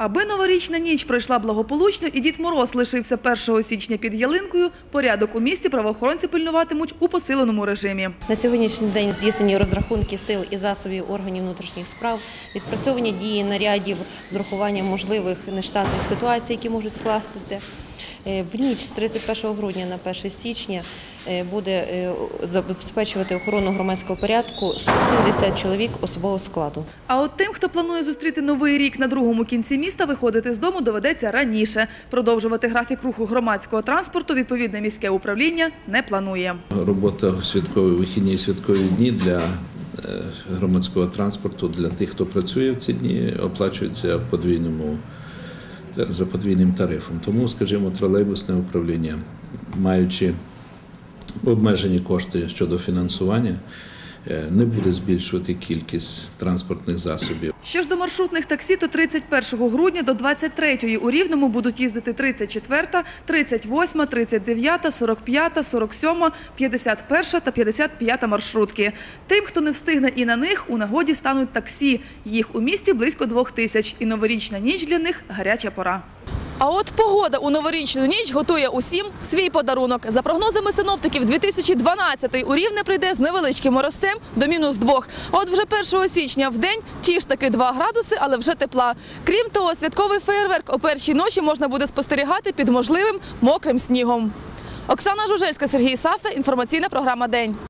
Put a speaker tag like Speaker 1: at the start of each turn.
Speaker 1: Аби новорічна ніч пройшла благополучно і Дід Мороз лишився 1 січня під ялинкою, порядок у місті правоохоронці пильнуватимуть у посиленому режимі.
Speaker 2: На сьогоднішній день здійснені розрахунки сил і засобів органів внутрішніх справ, відпрацьовані дії нарядів з урахуванням можливих нештатних ситуацій, які можуть скластися. Е, В ніч з 31 грудня на 1 січня е, буде е, забезпечувати охорону громадського порядку 170 чоловік особового складу.
Speaker 1: А от тим, хто планує зустріти новий рік на другому кінці міста, виходити з дому доведеться раніше. Продовжувати графік руху громадського транспорту відповідне міське управління не планує.
Speaker 3: Робота в святкові вихідні і святкові дні для громадського транспорту для тих, хто працює в ці дні, оплачується в подвійному за подвійним тарифом. Тому, скажімо, тролейбусне управління, маючи обмежені кошти щодо фінансування, е, не буде збільшувати кількість транспортних засобів.
Speaker 1: Що ж до маршрутних таксі, то 31 грудня до 23 у Рівному будуть їздити 34, 38, 39, 45, 47, 51 та 55 маршрутки. Тим, хто не встигне і на них, у нагоді стануть таксі. Їх у місті близько двох тисяч, і новорічна ніч для них гаряча пора. А от погода у новорічну ніч готує усім свій подарунок. За прогнозами синоптиків, 2012 у Рівне прийде з невеличким морозцем до мінус двох. От вже 1 січня в день ті ж таки 2 градуси, але вже тепла. Крім того, святковий феєрверк о першій ночі можна буде спостерігати під можливим мокрим снігом. Оксана Жужельська, Сергій Савта. Інформаційна програма День.